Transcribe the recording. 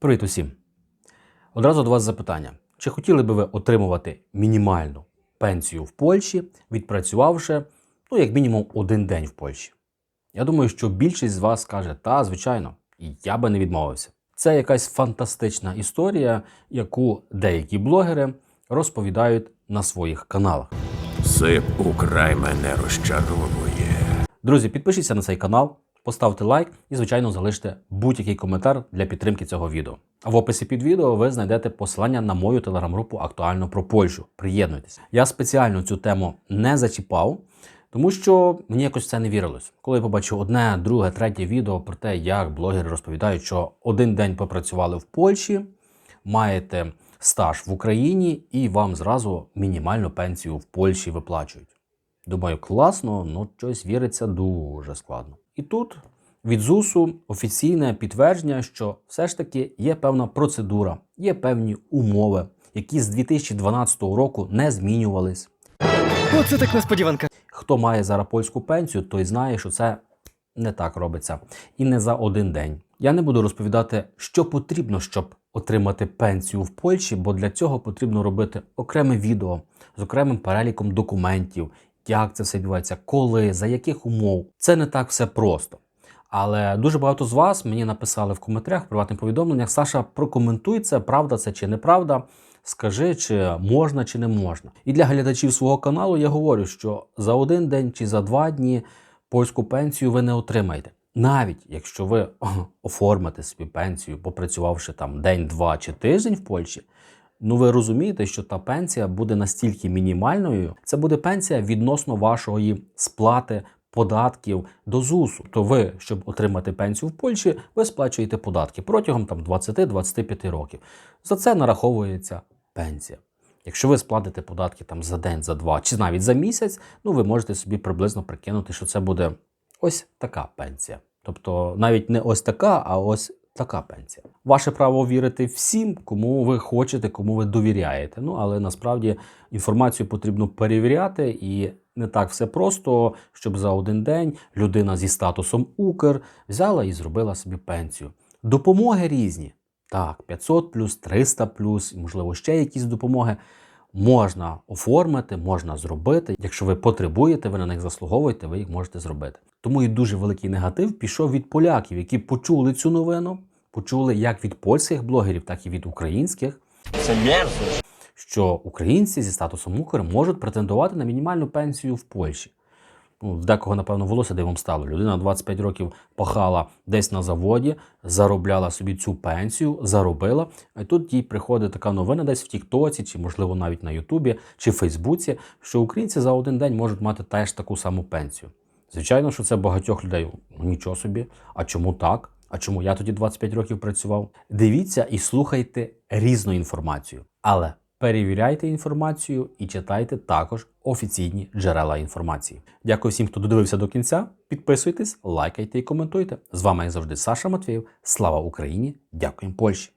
Привіт усім! Одразу до вас запитання: чи хотіли би ви отримувати мінімальну пенсію в Польщі, відпрацювавши ну, як мінімум один день в Польщі? Я думаю, що більшість з вас скаже, та, звичайно, і я би не відмовився. Це якась фантастична історія, яку деякі блогери розповідають на своїх каналах. Сип украй мене розчаровує. Друзі, підпишіться на цей канал, поставте лайк і, звичайно, залиште будь-який коментар для підтримки цього відео. А в описі під відео ви знайдете посилання на мою телеграм-групу актуально про Польщу. Приєднуйтесь. Я спеціально цю тему не зачіпав, тому що мені якось це не вірилось. Коли я побачив одне, друге, третє відео про те, як блогери розповідають, що один день попрацювали в Польщі, маєте стаж в Україні і вам зразу мінімальну пенсію в Польщі виплачують. Думаю, класно, ну щось віриться дуже складно. І тут від ЗУСу офіційне підтвердження, що все ж таки є певна процедура, є певні умови, які з 2012 року не змінювались. Оце так несподіванка. Хто має зараз польську пенсію, той знає, що це не так робиться. І не за один день. Я не буду розповідати, що потрібно, щоб отримати пенсію в Польщі, бо для цього потрібно робити окреме відео з окремим переліком документів, як це все відбувається, коли, за яких умов. Це не так все просто. Але дуже багато з вас мені написали в коментарях, в приватних повідомленнях: Саша, прокоментуй це, правда це чи неправда. Скажи, чи можна, чи не можна. І для глядачів свого каналу я говорю, що за один день чи за два дні польську пенсію ви не отримаєте. Навіть якщо ви оформите собі пенсію, попрацювавши там день, два чи тиждень в Польщі, ну ви розумієте, що та пенсія буде настільки мінімальною, це буде пенсія відносно вашої сплати податків до ЗУСу. То ви, щоб отримати пенсію в Польщі, ви сплачуєте податки протягом там 20-25 років. За це нараховується пенсія. Якщо ви сплатите податки там за день, за два чи навіть за місяць, ну ви можете собі приблизно прикинути, що це буде ось така пенсія. Тобто навіть не ось така, а ось така пенсія. Ваше право вірити всім, кому ви хочете, кому ви довіряєте. Ну але насправді інформацію потрібно перевіряти і не так все просто, щоб за один день людина зі статусом Укр взяла і зробила собі пенсію. Допомоги різні. Так, 500 плюс, 300 плюс, і, можливо, ще якісь допомоги можна оформити, можна зробити. Якщо ви потребуєте, ви на них заслуговуєте, ви їх можете зробити. Тому і дуже великий негатив пішов від поляків, які почули цю новину, почули як від польських блогерів, так і від українських. Це мерзость. що українці зі статусом Укр можуть претендувати на мінімальну пенсію в Польщі. Ну, в декого, напевно, волосся дивом стало. Людина 25 років пахала десь на заводі, заробляла собі цю пенсію, заробила. А тут їй приходить така новина десь в Тіктоці, чи, можливо, навіть на Ютубі, чи Фейсбуці, що українці за один день можуть мати теж таку саму пенсію. Звичайно, що це багатьох людей. Ну нічого собі. А чому так? А чому я тоді 25 років працював? Дивіться і слухайте різну інформацію. Але перевіряйте інформацію і читайте також офіційні джерела інформації. Дякую всім, хто додивився до кінця. Підписуйтесь, лайкайте і коментуйте. З вами, як завжди, Саша Матвєєв. Слава Україні! Дякуємо Польщі!